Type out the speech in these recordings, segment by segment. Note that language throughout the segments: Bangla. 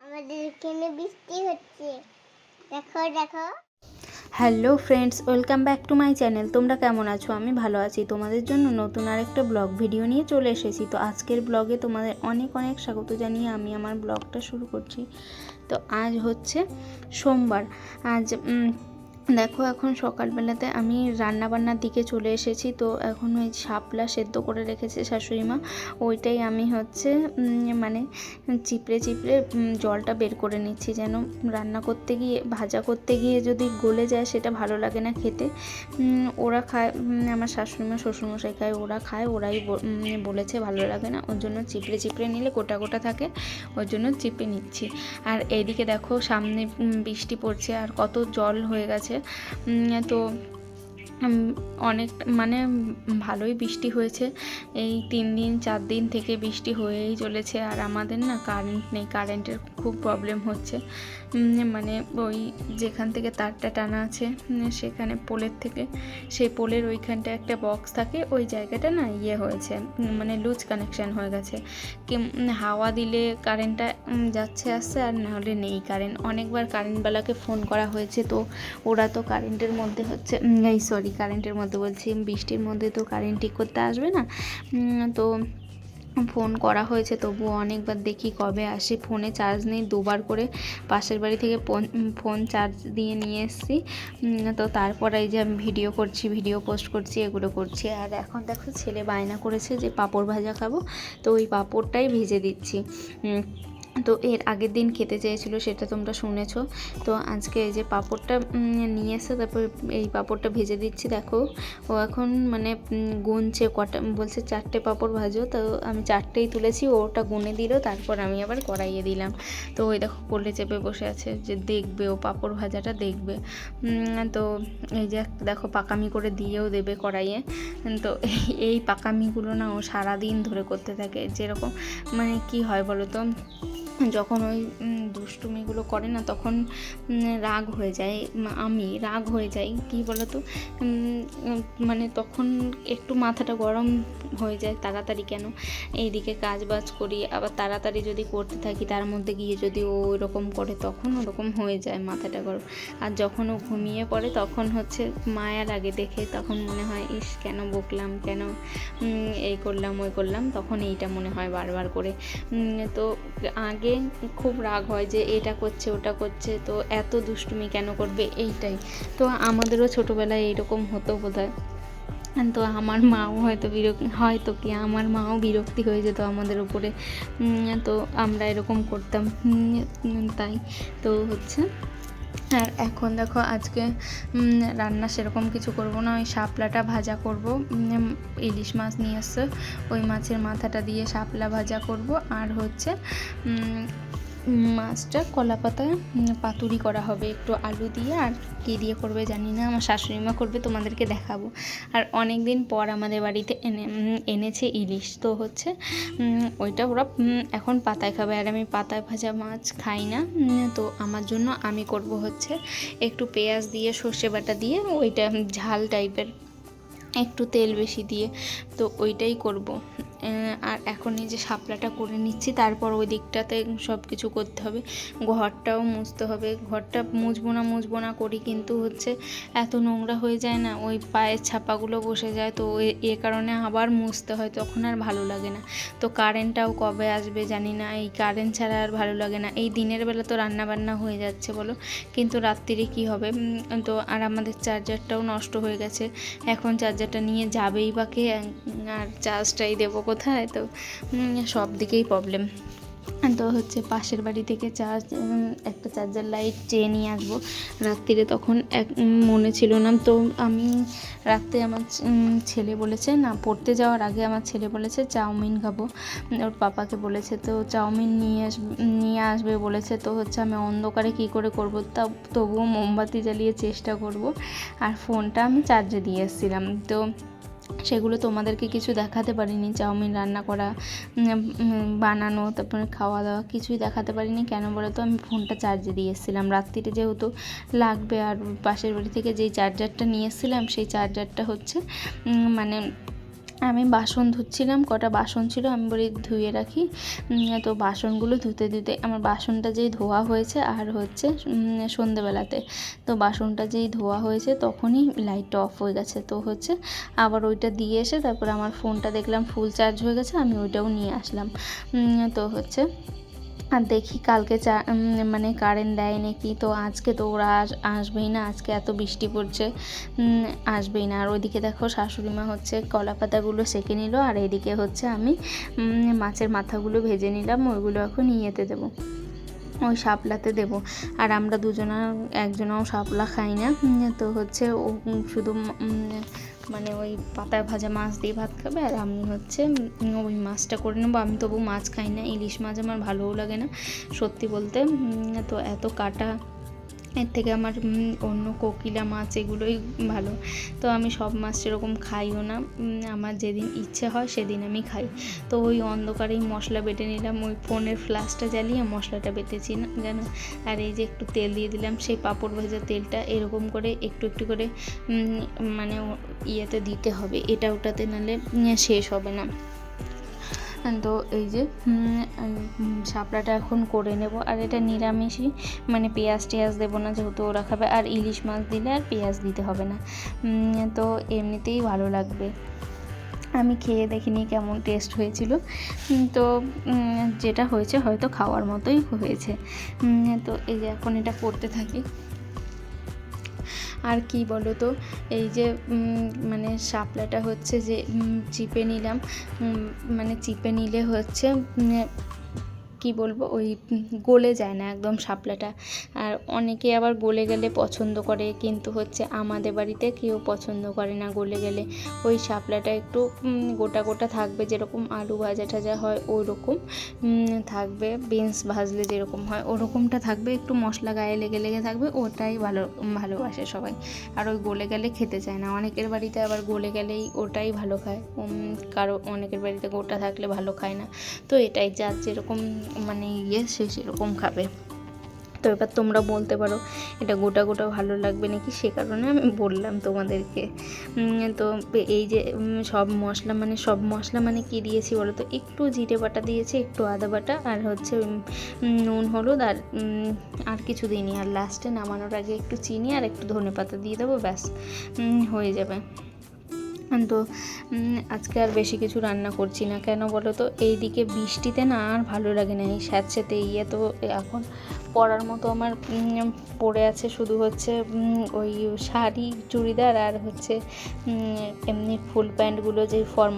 আমাদের এখানে বৃষ্টি হচ্ছে? দেখো দেখো। Hello friends, welcome back to my channel. তোমরা কেমন আছো? আমি ভালো আছি। তোমাদের জন্য নতুন আরেকটা ব্লগ ভিডিও নিয়ে চলে এসেছি। তো আজকের ব্লগে তোমাদের অনেক অনেক স্বাগত জানিয়ে আমি আমার ব্লগটা শুরু করছি। তো আজ হচ্ছে সোমবার। আজ দেখো, এখন সকালবেলাতে আমি রান্নাবান্নার দিকে চলে এসেছি। তো এখন ওই শাপলা সেদ্ধ করে রেখেছে শাশুড়ি মা। ওইটাই আমি হচ্ছে মানে চিপড়ে চিপড়ে জলটা বের করে নিচ্ছি যেন রান্না করতে গিয়ে, ভাজা করতে গিয়ে যদি গলে যায় সেটা ভালো লাগে না খেতে। ওরা খায় আমার শাশুড়িমা শ্বশুরমশাই খায়, ওরা খায়, ওরাই বলেছে ভালো লাগে না। ওর জন্য চিপড়ে চিপড়ে নিলে গোটা গোটা থাকে, ওর জন্য চিপে নিচ্ছি। আর এইদিকে দেখো, সামনে বৃষ্টি পড়ছে, আর কত জল হয়ে গেছে। তো অনেক মানে ভালোই বৃষ্টি হয়েছে। এই তিন দিন, চার দিন থেকে বৃষ্টি হয়েই চলেছে। আর আমাদের না কারেন্ট নেই কারেন্টের খুব প্রবলেম হচ্ছে। মানে ওই যেখান থেকে তারটা টানা আছে সেখানে পোলের থেকে, সেই পোলের ওইখানটা একটা বক্স থাকে, ওই জায়গাটা না ইয়ে হয়েছে মানে লুজ কানেকশান হয়ে গেছে। কি হাওয়া দিলে কারেন্টটা যাচ্ছে আসছে আর নাহলে নেই কারেন্ট অনেকবার কারেন্টওয়ালাকে ফোন করা হয়েছে তো, ওরা তো কারেন্টের মধ্যে হচ্ছে এই সরি কারেন্টের মধ্যে বলছি, বৃষ্টির মধ্যে তো কারেন্ট ঠিক করতে আসবে না তো ফোন করা হয়েছে, তবুও অনেকবার দেখি কবে আসে। ফোনে চার্জ নেই, দুবার করে পাশের বাড়ি থেকে ফোন- চার্জ দিয়ে নিয়ে এসেছি। তো তারপর এই যে আমি ভিডিও করছি ভিডিও পোস্ট করছি, এগুলো করছি। আর এখন দেখো ছেলে বায়না করেছে যে পাঁপড় ভাজা খাব, তো ওই পাঁপড়টাই ভেজে দিচ্ছি। তো এর আগের দিন খেতে চেয়েছিল, সেটা তোমরা শুনেছো। তো আজকে এই যে পাঁপড়টা নিয়ে এসে তারপর এই পাঁপড়টা ভেজে দিচ্ছি, দেখো। ও এখন মানে গুনছে কটা, বলছে চারটে পাঁপড় ভাজো, তো আমি চারটেই তুলেছি ওটা গুনে দিল, তারপর আমি আবার কড়াইয়ে দিলাম। তো ওই দেখো কোলে চেপে বসে আছে যে দেখবে, ও পাঁপড় ভাজাটা দেখবে। তো এই যে দেখো পাকামি করে দিয়েও দেবে কড়াইয়ে। তো এই পাকামিগুলো না ও সারাদিন ধরে করতে থাকে। যেরকম মানে কি হয় বলো তো? যখন ওই উম, দুষ্টুমিগুলো করে না, তখন রাগ হয়ে যায় আমি রাগ হয়ে যাই, কী বলো তো মানে তখন একটু মাথাটা গরম হয়ে যায় তাড়াতাড়ি কেন? এইদিকে কাজ বাজ করি, আবার তাড়াতাড়ি যদি করতে থাকি, তার মধ্যে গিয়ে যদি ও ওরকম করে, তখন ওরকম হয়ে যায় মাথাটা গরম। আর যখন ও ঘুমিয়ে পড়ে, তখন হচ্ছে মায়া লাগে দেখে, তখন মনে হয়, ইস, কেন বকলাম, কেন এই করলাম, ওই করলাম? তখন এইটা মনে হয় বারবার করে। তো আগে খুব রাগ হয় যে, এটা করছে, ওটা করছে, তো এত দুষ্টুমি কেন করবে এইটাই। তো আমাদেরও ছোটোবেলায় এইরকম হতো বোধহয়। তো আমার মাও হয়তো বিরক্তি, হয়তো কি, আমার মাও বিরক্তি হয়ে যেত আমাদের উপরে। তো আমরা এরকম করতাম। তাই, তো হচ্ছে। আর এখন দেখো আজকে রান্না সেরকম কিছু করব না, ওই শাপলাটা ভাজা করব। ইলিশ মাছ নিয়ে এসছে, ওই মাছের মাথাটা দিয়ে শাপলা ভাজা করব। আর হচ্ছে মাছটা কলা উম, পাতুরি করা হবে। একটু আলু দিয়ে আর কী দিয়ে করবে জানি না আমার শাশুড়ি মা করবে তোমাদেরকে দেখাবো। আর অনেক দিন পর আমাদের বাড়িতে এনে এনেছে ইলিশ। তো হচ্ছে ওইটা ওরা এখন পাতায় খাবে। আর আমি পাতায় ভাজা মাছ খাই না তো আমার জন্য আমি করব হচ্ছে একটু পেঁয়াজ দিয়ে সর্ষে বাটা দিয়ে ওইটা ঝাল টাইপের একটু তেল বেশি দিয়ে তো ওইটাই করব। আর এখন এই যে শাপলাটা করে নিচ্ছি, তারপর ওই দিকটাতে সব কিছু করতে হবে। ঘরটাও মুছতে হবে। ঘরটা মুছবো না মুছবো না করি কিন্তু হচ্ছে এত নোংরা হয়ে যায় না, ওই পায়ের ছাপাগুলো বসে যায়, তো এ- কারণে আবার মুছতে হয়, তখন আর ভালো লাগে না। তো কারেন্টটাও কবে আসবে জানি না, এই কারেন্ট ছাড়া আর ভালো লাগে না। এই দিনের বেলা তো রান্না বান্না হয়ে যাচ্ছে বলো, কিন্তু রাত্রিরে কি হবে? তো আর আমাদের চার্জারটাও নষ্ট হয়ে গেছে। এখন চার্জারটা নিয়ে যাবেই বা কে, আর চার্জটাই দেবো কোথায়? তো সব দিকেই প্রবলেম তো হচ্ছে পাশের বাড়ি থেকে চার্জ একটা চার্জার লাইট চেয়ে নিয়ে আসব। রাত্রিরে তখন এক মনে ছিল না। তো আমি রাত্রে আমার ছেলে বলেছে, না, পড়তে যাওয়ার আগে আমার ছেলে বলেছে, চাউমিন খাব। ওর পাপাকে বলেছে, তো চাউমিন নিয়ে আস, নিয়ে আসবে বলেছে। তো হচ্ছে আমি অন্ধকারে কী করে করব? তা, তবুও মোমবাতি জ্বালিয়ে চেষ্টা করব। আর ফোনটা আমি চার্জে দিয়ে এসেছিলাম তো সেগুলো তোমাদেরকে কিছু দেখাতে পারিনি, চাউমিন রান্না করা বানানো, তারপরে খাওয়া দাওয়া কিছুই দেখাতে পারিনি। কেন বলো তো আমি ফোনটা চার্জে দিয়ে এসেছিলাম। রাত্রিতে যেহেতু লাগবে আর পাশের বাড়ি থেকে যেই চার্জারটা নিয়ে এসেছিলাম, সেই চার্জারটা হচ্ছে মানে আমি বাসন ধুচ্ছিলাম, কটা বাসন ছিল আমি বলি ধুয়ে রাখি। তো বাসনগুলো ধুতে ধুতে আমার বাসনটা যেই ধোয়া হয়েছে আর হচ্ছে সন্ধেবেলাতে। তো বাসনটা যেই ধোয়া হয়েছে তখনই লাইটটা অফ হয়ে গেছে। তো হচ্ছে আবার ওইটা দিয়ে এসে তারপর আমার ফোনটা দেখলাম ফুল চার্জ হয়ে গেছে, আমি ওইটাও নিয়ে আসলাম। তো হচ্ছে আর দেখি কালকে চা মানে কারেন্ট দেয় নাকি। তো আজকে তো ওরা আস- আসবেই না, আজকে এত বৃষ্টি পড়ছে আসবেই না। আর ওইদিকে দেখো শাশুড়ি মা হচ্ছে কলা পাতাগুলো সেঁকে নিল, আর এদিকে হচ্ছে আমি মাছের মাথাগুলো ভেজে নিলাম, ওইগুলো এখন ইয়েতে দেবো, ওই শাপলাতে দেবো। আর আমরা দুজনা, একজনাও শাপলা খাই না তো হচ্ছে ও শুধু মানে ওই পাতায় ভাজা মাছ দিয়ে ভাত খাবে, আর আমি হচ্ছে ওই মাছটা করে নেব। আমি তবু মাছ খাই না, ইলিশ মাছ আমার ভালোও লাগে না, সত্যি বলতে। তো এত কাটা এর থেকে আমার অন্য কোকিলা মাছ এগুলোই ভালো। তো আমি সব মাছ সেরকম খাইও না। আমার যেদিন ইচ্ছে হয় সেদিন আমি খাই। তো ওই অন্ধকারেই মশলা বেটে নিলাম ওই ফোনের ফ্লাশটা জ্বালিয়ে মশলাটা বেটেছি না জানো? আর এই যে একটু তেল দিয়ে দিলাম সেই পাঁপড় ভাজা তেলটা এরকম করে একটু একটু করে মানে ইয়েতে দিতে হবে। এটা ওটাতে উম, শেষ হবে না। তো এই যে শাপলাটা এখন করে নেব। আর এটা নিরামিষই মানে পেঁয়াজ টেয়াজ দেবো না যেহেতু ওরা খাবে। আর ইলিশ মাছ দিলে আর পেঁয়াজ দিতে হবে না। তো এমনিতেই ভালো লাগবে। আমি খেয়ে দেখিনি কেমন টেস্ট হয়েছিল। তো যেটা হয়েছে হয়তো খাওয়ার মতোই হয়েছে। তো এই যে এখন এটা করতে থাকি। আর কি বলো তো? এই যে মানে শাপলাটা হচ্ছে যে চিপে নিলাম। মানে চিপে নিলে হচ্ছে কি বলব, ওই গলে যায় না একদম শাপলাটা। আর অনেকে আবার গলে গেলে পছন্দ করে, কিন্তু হচ্ছে আমাদের বাড়িতে কেউ পছন্দ করে না গলে গেলে। ওই শাপলাটা একটু গোটা গোটা থাকবে যেরকম আলু ভাজা টাজা হয় ওই রকম থাকবে। বিনস ভাজলে যেরকম হয়, ওরকমটা থাকবে। একটু মশলা গায়ে লেগে লেগে থাকবে, ওটাই ভালো, ভালোবাসে সবাই। আর ওই গলে গেলে খেতে চায় না। অনেকের বাড়িতে আবার গলে গেলেই ওটাই ভালো খায়। কারও অনেকের বাড়িতে গোটা থাকলে ভালো খায় না। তো এটাই, যার যেরকম মানে ইয়ে সে সেরকম খাবে। তো এবার তোমরা বলতে পারো, এটা গোটা গোটা ভালো লাগবে নাকি? সে কারণে আমি বললাম তোমাদেরকে। তো এই যে সব মশলা মানে সব মশলা মানে কি দিয়েছি বলো তো? একটু জিরে বাটা দিয়েছি, একটু আদা বাটা, আর হচ্ছে নুন, হলুদ, আর আর কিছু দিইনি। আর লাস্টে নামানোর আগে একটু চিনি আর একটু ধনে পাতা দিয়ে দেবো, ব্যাস হয়ে যাবে। তো আজকে আর বেশি কিছু রান্না করছি না। কেন বলো তো? এইদিকে বৃষ্টিতে না আর ভালো লাগে না, এই স্যাঁতস্যাঁতে ইয়ে তো এখন পরার মতো আমার পড়ে আছে শুধু হচ্ছে ওই শাড়ি, চুড়িদার আর হচ্ছে এমনি ফুল প্যান্টগুলো যে ফর্ম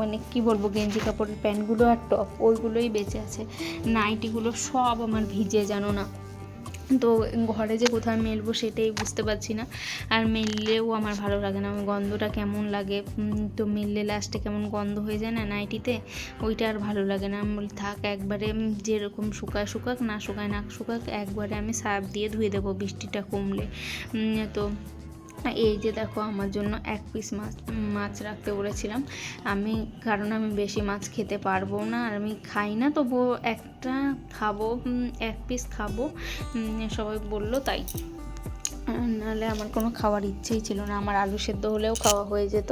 মানে কি বলব, গেঞ্জি কাপড়ের প্যান্টগুলো আর টপ, ওইগুলোই বেঁচে আছে। নাইটিগুলো সব আমার ভিজে জানো না। তো ঘরে যে কোথায় মেলবো সেটাই বুঝতে পারছি না। আর মেললেও আমার ভালো লাগে না। গন্ধটা কেমন লাগে? তো মেললে লাস্টে কেমন গন্ধ হয়ে যায় না নাইটিতে ওইটা আর ভালো লাগে না। আমি বলি, থাক, একবারে যেরকম শুকায় শুকাক, না শুকায় না শুকাক, একবারে আমি সার্ফ দিয়ে ধুয়ে দেবো বৃষ্টিটা কমলে। তো এই যে দেখো আমার জন্য এক পিস মাছ মাছ রাখতে বলেছিলাম। আমি, কারণ আমি বেশি মাছ খেতে পারব না, আর আমি খাই না, তবুও একটা খাব এক পিস খাব সবাই বলল তাই। নাহলে আমার কোনো খাওয়ার ইচ্ছেই ছিল না। আমার আলু সেদ্ধ হলেও খাওয়া হয়ে যেত।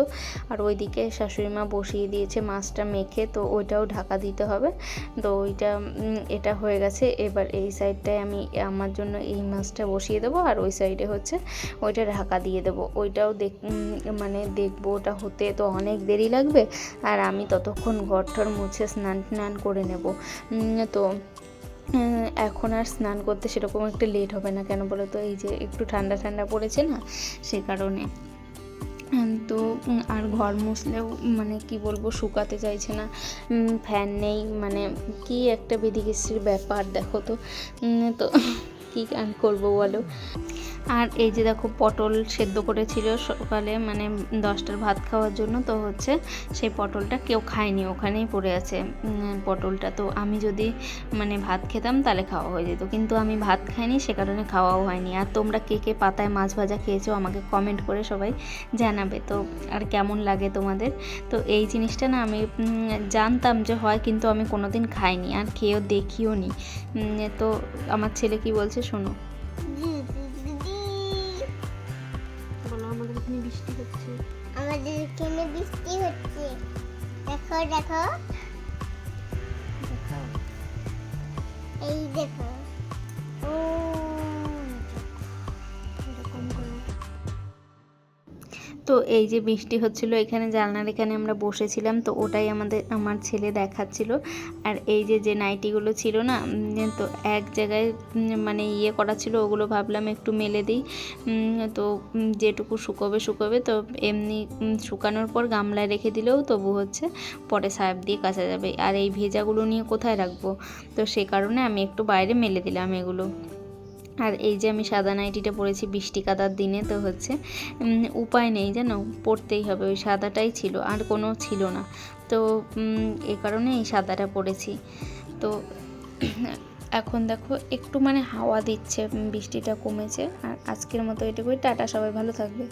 আর ওইদিকে শাশুড়ি মা বসিয়ে দিয়েছে মাছটা মেখে, তো ওইটাও ঢাকা দিতে হবে। তো ওইটা এটা হয়ে গেছে। এবার এই সাইডটায় আমি আমার জন্য এই মাছটা বসিয়ে দেবো আর ওই সাইডে হচ্ছে ওইটা ঢাকা দিয়ে দেবো। ওইটাও দেখ মানে দেখব ওটা হতে তো অনেক দেরি লাগবে। আর আমি ততক্ষণ ঘর টর মুছে স্নান টান করে নেব। তো এখন আর স্নান করতে সেরকম একটু লেট হবে না। কেন বলো তো? এই যে একটু ঠান্ডা ঠান্ডা পড়েছে না, সে কারণে। তো আর ঘর মুছলেও মানে কি বলব, শুকাতে চাইছে না। ফ্যান নেই মানে কি একটা বেদিকেশ্রীর ব্যাপার, দেখো তো। তো কী আর করব বলো? আর এই যে দেখো পটল সেদ্ধ করেছিল সকালে মানে দশটার ভাত খাওয়ার জন্য, তো হচ্ছে সেই পটলটা কেউ খায়নি, ওখানেই পড়ে আছে। পটলটা তো আমি যদি মানে ভাত খেতাম তাহলে খাওয়া হয়ে যেত, কিন্তু আমি ভাত খাইনি, সে কারণে খাওয়াও হয়নি। আর তোমরা কে কে পাতায় মাছ ভাজা খেয়েছো আমাকে কমেন্ট করে সবাই জানাবে, তো আর কেমন লাগে তোমাদের? তো এই জিনিসটা না আমি জানতাম যে হয়, কিন্তু আমি কোনোদিন খাইনি, আর খেয়েও দেখিও নি তো আমার ছেলে কি বলছে শোনো। বলো আমাদের এখানে বৃষ্টি হচ্ছে। আমাদের এখানে বৃষ্টি হচ্ছে। দেখো দেখো। দেখো এই দেখো। ও তো এই যে বৃষ্টি হচ্ছিল এখানে, জানলার এখানে আমরা বসেছিলাম, তো ওটাই আমাদের, আমার ছেলে দেখাচ্ছিল। আর এই যে যে নাইটিগুলো ছিল না তো এক জায়গায় মানে ইয়ে করা ছিল, ওগুলো ভাবলাম একটু মেলে দিই। তো যেটুকু শুকোবে শুকোবে, তো এমনি শুকানোর পর গামলায় রেখে দিলেও তবু হচ্ছে, পরে সার্ফ দিয়ে কাচা যাবে। আর এই ভেজাগুলো নিয়ে কোথায় রাখব? তো সে কারণে আমি একটু বাইরে মেলে দিলাম এগুলো। আর এই যে আমি সাদা নাইটিটা পরেছি বৃষ্টি কাদার দিনে, তো হচ্ছে উপায় নেই যেন পরতেই হবে। ওই সাদাটাই ছিল, আর কোনো ছিল না। তো এ কারণে এই সাদাটা পরেছি। তো, এখন দেখো, একটু মানে হাওয়া দিচ্ছে বৃষ্টিটা কমেছে। আর আজকের মতো এটুকুই। টাটা, সবাই ভালো থাকবে।